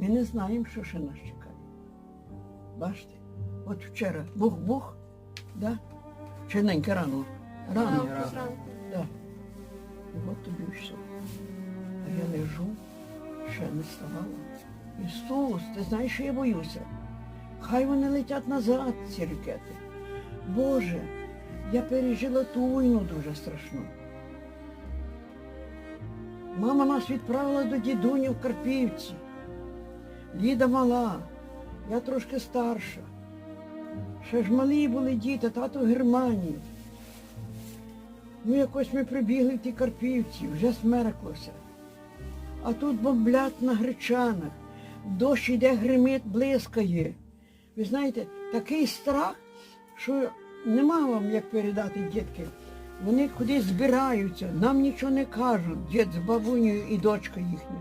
Ми не знаємо, що ще нас чекає. Бачите? От вчора бух-бух, да? Чиненьке рано. Рано. Зранку. Да. І от тобі все. А я лежу, ще не вставала. Ісус, ти знаєш, що я боюся? Хай вони летять назад, ці ракети. Боже, я пережила ту війну дуже страшну. Мама нас відправила до дідуні в Карпівці. Ліда мала, я трошки старша. Ще ж малі були діти, тато в Германії. Ну, якось ми прибігли в ті Карпівці, вже смерклося. А тут бомблять на гречанах, дощ іде, гримить, блискає. Ви знаєте, такий страх, що нема вам як передати дітки. Вони кудись збираються, нам нічого не кажуть, дід з бабунею і дочка їхня.